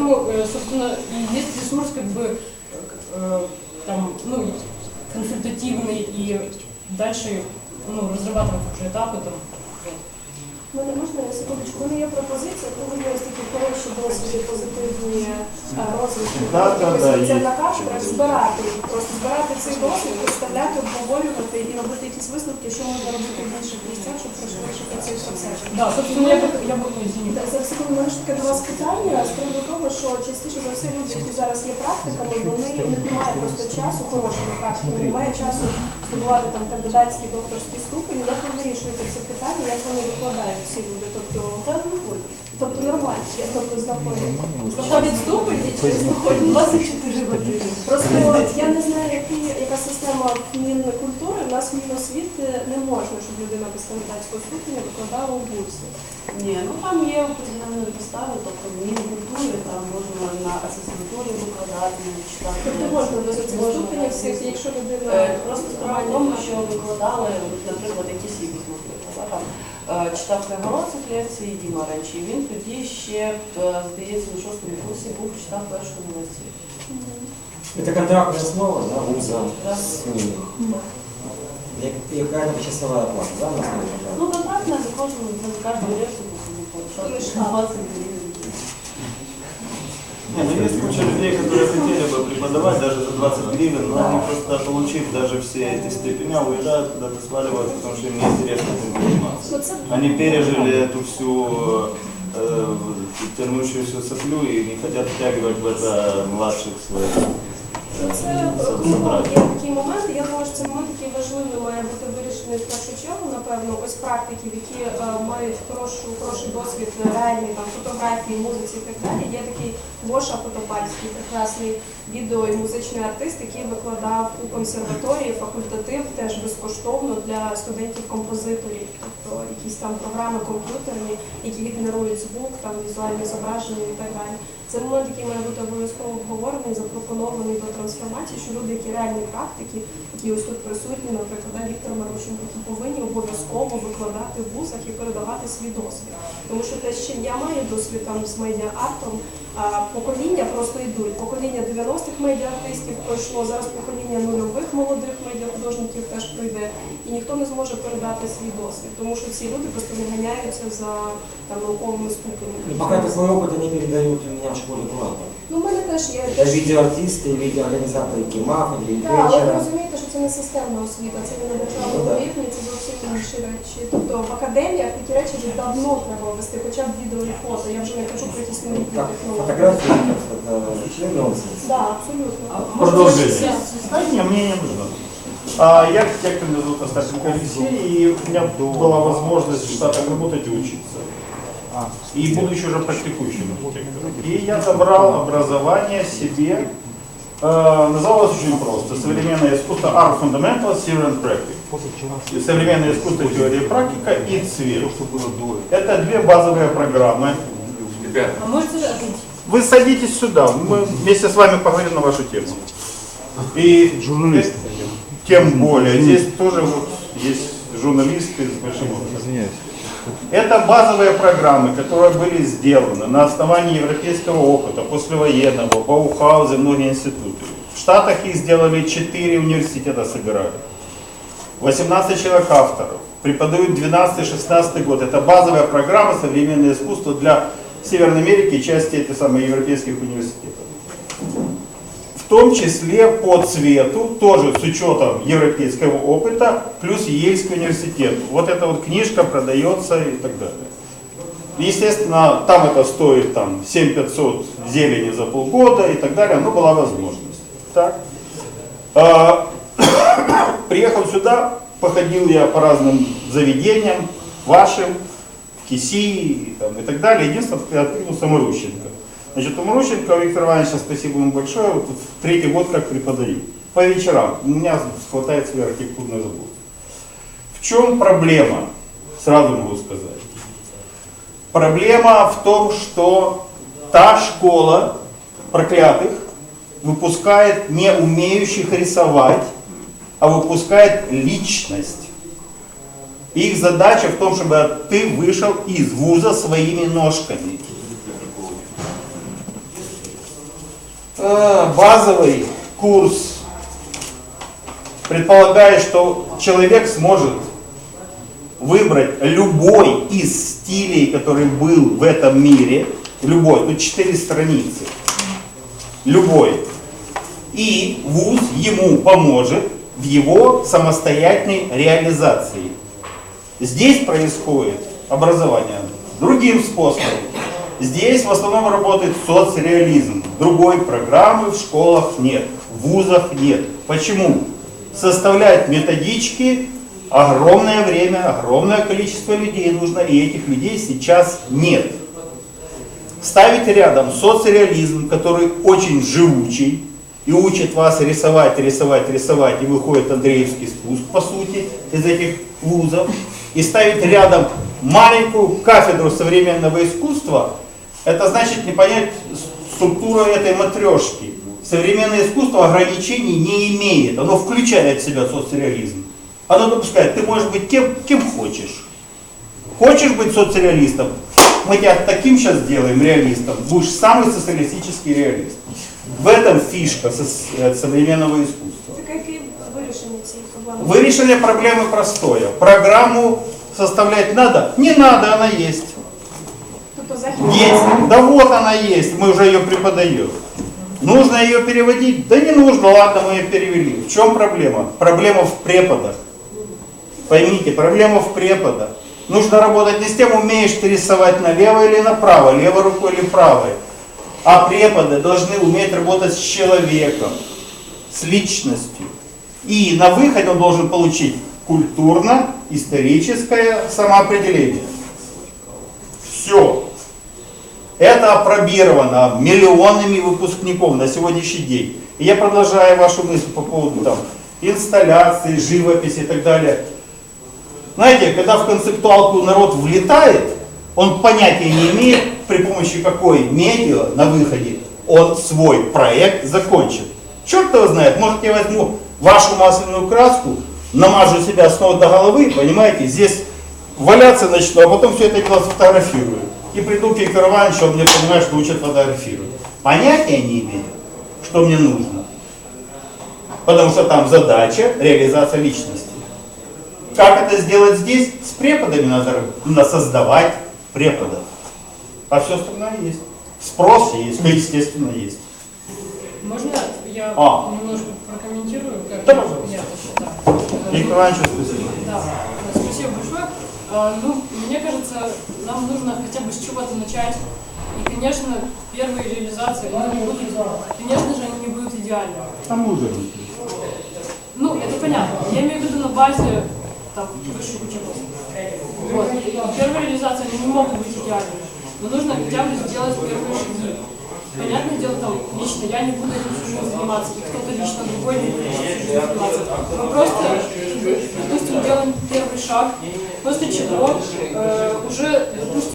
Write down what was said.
Поэтому, э, собственно, и есть ресурс как бы э, там, ну, консультативный и дальше ну, разрабатывать уже этапы там. вот. У мене можна на секундочку. У мене є пропозиція, коли є ось такі хороші досвіди, позитивні е, розвитки. Да, да, да, Це є. на кафедрах збирати їх, просто збирати цей досвід, представляти, обговорювати і робити якісь висновки, що можна робити в інших місцях, щоб пришвидшити цей процес. Да, собственно, я бы, я ой, извини. Так, Зараз секунду, у мене ж таке до вас питання з приводу того, що частіше за все люди, які зараз є практиками, вони не немає просто часу, хорошої практики, немає часу здобувати там кандидатські докторські ступені, як ви вирішуєте це питання, як вони викладають ці люди, тобто тобто нормально, я тобто знаходять. Заходит ступень, Чи знаходять 24 години. Просто я не знаю, які, яка система Мінкультури, у нас не можна, щоб людина без кандидатського ступеня викладала у вузі. Ні, ну там є определені підстави, тобто в Мінкультурі там можна на асистентурі викладати, читати. Тобто можна без цих ступенів всіх, якщо людина Е, Просто справа в тому, що викладали, наприклад, якісь якісь там, е, читав Кайгородцев лекції Діма Речі, він тоді ще, е, здається, на шостому курсі був читав першу лекцію. Это контрактная основа, да, вуза Я- Какая-то часовая плата, да, на основе контракта? Ну, контрактна за кожну, за кожну лекцію, Ну, і по штат. 20 гривень. Не, ну есть куча людей, которые хотели бы преподавать даже за 20 гривен, но они просто получив даже все эти степеня, уезжают куда-то сваливают, потому что им не интересно этим заниматься. Они пережили эту всю э, тянущуюся соплю и не хотят втягивать в это младших своих Ну, э, Це со- безумовно, собратьев. є такі моменти. Я думаю, що цей момент, який важливий, має бути вирішений В першу чергу, напевно, ось практиків, які е, мають хорошу, хороший досвід реальні там фотографії, музиці і так далі. Є такий Гоша Потопальський, прекрасний відео і музичний артист, який викладав у консерваторії факультатив теж безкоштовно для студентів-композиторів, тобто якісь там програми комп'ютерні, які генерують звук, там візуальні зображення і так далі. Це момент, який має бути обов'язково обговорений, запропонований до трансформації, що люди, які реальні практики, які ось тут присутні, наприклад, Віктор Марущенко, які повинні обов'язково викладати в вузах і передавати свій досвід. Тому що те, чим я маю досвід там з медіа-артом, покоління просто йдуть. Покоління 90-х медіа-артистів пройшло, зараз покоління нульових молодих медіа-художників теж прийде, і ніхто не зможе передати свій досвід, тому що ці люди просто не ганяються за там науковими И ступенями. пока такой опыт они передают у меня в школе платно. Ну, в мене теж є. Это видеоартисты, видеоорганизаторы КИМАФ, Так, але ви Гринвичера. розумієте, що це не системна освіта, це не на Ну, державному так. рівні, це зовсім інші речі. Тобто в академіях такі речі вже давно треба вести, хоча б відео і фото. Я вже не кажу про якісь новітні Как технології. фотографии, как это член нонсенс. Так, абсолютно. Продолжение. А, не, мне не нужно. А, я архитектор, меня зовут Остапенко Алексей, и у меня была возможность в Штатах работать и учиться. И будучи уже практикующим архитектором. И я забрал образование себе, э, называлось очень просто, современное искусство Art Fundamentals, Theory and Practice. Современное искусство, теория и практика и цвет. Это две базовые программы. А? Вы садитесь сюда, мы вместе с вами поговорим на вашу тему. И журналисты. Тем более, здесь тоже вот есть журналисты с большим опытом. Это базовые программы, которые были сделаны на основании европейского опыта, послевоенного, Баухауза, многие институты. В Штатах их сделали 4 университета собирали. 18 человек авторов. Преподают 12-16 год. Это базовая программа современное искусство для Северной Америки и части этой самой европейских университетов. В том числе по цвету, тоже с учетом европейского опыта, плюс Ельский университет. Вот эта вот книжка продается и так далее. Естественно, там это стоит там, 7500 зелени за полгода и так далее, но была возможность. Так. А, Приехал сюда, походил я по разным заведениям, вашим, КИСИ там, и так далее. Единственное, я открыл Саморущенко. Значит, у Марущенко Виктор Иванович, спасибо ему большое, вот третий год как преподаю. По вечерам. У меня хватает своей архитектурной заботы. В чем проблема? Сразу могу сказать. Проблема в том, что та школа проклятых выпускает не умеющих рисовать, а выпускает личность. Их задача в том, чтобы ты вышел из вуза своими ножками. э, базовый курс предполагает, что человек сможет выбрать любой из стилей, который был в этом мире, любой, тут четыре страницы, любой. И ВУЗ ему поможет в его самостоятельной реализации. Здесь происходит образование другим способом. Здесь в основном работает соцреализм. Другой программы в школах нет, в вузах нет. Почему? Составлять методички огромное время, огромное количество людей нужно, и этих людей сейчас нет. Ставить рядом соцреализм, который очень живучий, и учит вас рисовать, рисовать, рисовать, и выходит Андреевский спуск, по сути, из этих вузов, и ставить рядом маленькую кафедру современного искусства, это значит не понять структуру этой матрешки. Современное искусство ограничений не имеет, оно включает в себя соцреализм. Оно допускает, ты можешь быть тем, кем хочешь. Хочешь быть соцреалистом? Мы тебя таким сейчас сделаем реалистом. Будешь самый социалистический реалист. В этом фишка со- э, современного искусства. Так які вирішення цієї проблеми? Вирішення проблемы простое. Программу составлять надо? Не надо, она есть. Есть. Да вот она есть, мы уже ее преподаем. Нужно ее переводить? Да не нужно, ладно, мы ее перевели. В чем проблема? Проблема в преподах. Поймите, проблема в преподах. Нужно работать не с тем, умеешь ты рисовать налево или направо, левой рукой или правой. А преподы должны уметь работать с человеком, с личностью. И на выходе он должен получить культурно-историческое самоопределение. Все. Это опробировано миллионами выпускников на сегодняшний день. И я продолжаю вашу мысль по поводу там, инсталляции, живописи и так далее. Знаете, когда в концептуалку народ влетает, он понятия не имеет, при помощи какой медиа на выходе он свой проект закончит. Черт его знает, может я возьму вашу масляную краску, намажу себя с до головы, понимаете, здесь валяться начну, а потом все это дело сфотографирую. И приду к Виктору Ивановичу, он мне понимает, что учат фотографировать. Понятия не имею, что мне нужно. Потому что там задача реализация личности. Как это сделать здесь? С преподами надо, надо создавать преподов. А все остальное есть. Спрос есть, естественно, есть. Можно я А. немножко прокомментирую? Как Да, пожалуйста. я посчитаю? Виктор Иванович, спасибо. Да, Ну, мне кажется, нам нужно хотя бы с чего-то начать. И, конечно, первые реализации, они не будут, конечно же, они не будут идеальны. Там уже. Ну, это понятно. Я имею в виду на базе там, высших учебов. Вот. Первые реализации, они не могут быть идеальными. Но нужно хотя бы сделать первые шаги. Понятное дело, там, лично я не буду этим заниматься, и кто-то лично другой не будет этим заниматься. Мы просто, допустим, делаем первый шаг, после чего э, уже, допустим,